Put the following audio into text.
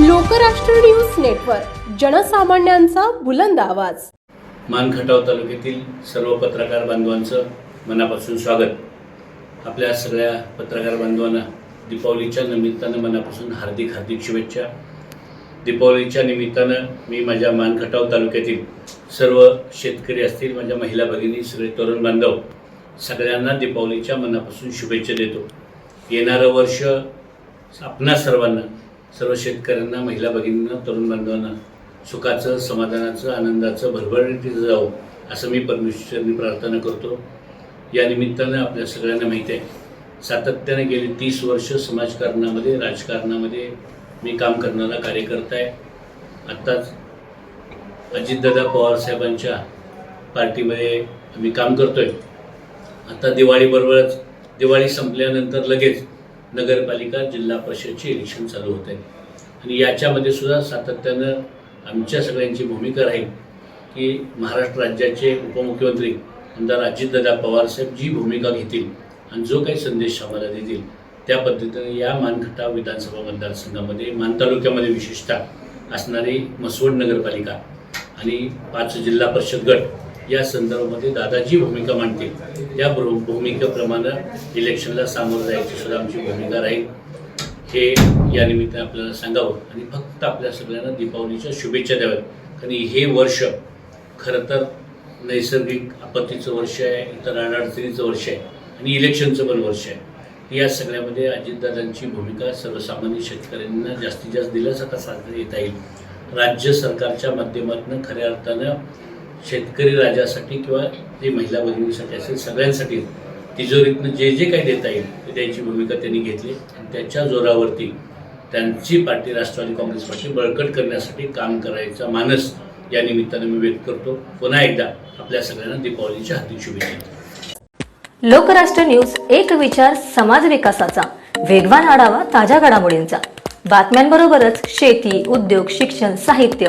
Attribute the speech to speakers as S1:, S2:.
S1: Lokrashtra news network जनसामान्यांचा बुलंद आवाज.
S2: मानखटाव तालुक्यातील सर्व पत्रकार बांधवांचं मनापासून स्वागत. आपल्या सगळ्या पत्रकार बांधवांना दीपावलीच्या निमित्तानं मनापासून हार्दिक हार्दिक शुभेच्छा. दीपावलीच्या निमित्तानं मी माझ्या मानखटाव तालुक्यातील सर्व शेतकरी असतील माझ्या महिला भगिनी सगळे तरुण बांधव सगळ्यांना दीपावलीच्या मनापासून शुभेच्छा देतो. येणारं वर्ष आपणा सर्वांना सर्व शेतकऱ्यांना महिला भगिनींना तरुण बांधवांना सुखाचं समाधानाचं आनंदाचं भरभराटीचं जावं असं मी परमेश्वरनी प्रार्थना करतो. या निमित्तानं आपल्या सगळ्यांना माहीत आहे सातत्याने गेली तीस वर्ष समाजकारणामध्ये राजकारणामध्ये मी काम करणारा कार्यकर्ता आहे. आत्ताच अजितदादा पवारसाहेबांच्या पार्टीमध्ये आम्ही काम करतो आहे आता दिवाळीबरोबरच दिवाळी संपल्यानंतर लगेच नगरपालिका जिल्हा परिषदचे इलेक्शन चालू होत. आहे आणि याच्यामध्ये सुद्धा सातत्यानं आमच्या सगळ्यांची भूमिका राहील की महाराष्ट्र राज्याचे उपमुख्यमंत्री आमदार अजितदादा पवारसाहेब जी भूमिका घेतील आणि जो काही संदेश आम्हाला देतील त्या पद्धतीने या मानखटा विधानसभा मतदारसंघामध्ये मान तालुक्यामध्ये विशेषतः असणारी मसवड नगरपालिका आणि पाच जिल्हा परिषद गट या संदर्भामध्ये दादाजी भूमिका मांडतील. त्या भूमिकेप्रमाणं भूमिकेप्रमाणे इलेक्शनला सामोरं जायची सुद्धा आमची भूमिका राहील. हे या निमित्ताने आपल्याला सांगावं. आणि फक्त आपल्या सगळ्यांना दीपावलीच्या शुभेच्छा द्याव्यात. कारण हे वर्ष खरं तर नैसर्गिक आपत्तीचं वर्ष आहे इतर अडचणीचं वर्ष आहे आणि इलेक्शनचं पण वर्ष आहे. या सगळ्यामध्ये अजितदादांची भूमिका सर्वसामान्य शेतकऱ्यांना जास्तीत जास्त दिलासा कसा येता येईल. राज्य सरकारच्या माध्यमातून खऱ्या अर्थानं शेतकरी राजासाठी किंवा जे महिला भगिनीसाठी असेल सगळ्यांसाठी तिजोरीतनं जे जे काही देता येईल ते द्यायची भूमिका त्यांनी घेतली. आणि त्याच्या जोरावरती त्यांची पार्टी राष्ट्रवादी काँग्रेस पार्टी बळकट करण्यासाठी काम करायचा मानस या निमित्तानं मी व्यक्त करतो. पुन्हा एकदा आपल्या सगळ्यांना दीपावलीच्या हार्दिक शुभेच्छा.
S3: लोकराष्ट्र न्यूज एक विचार समाज विकासाचा. वेगवान आढावा ताज्या घडामोडींचा. बातम्यांबरोबरच शेती उद्योग शिक्षण साहित्य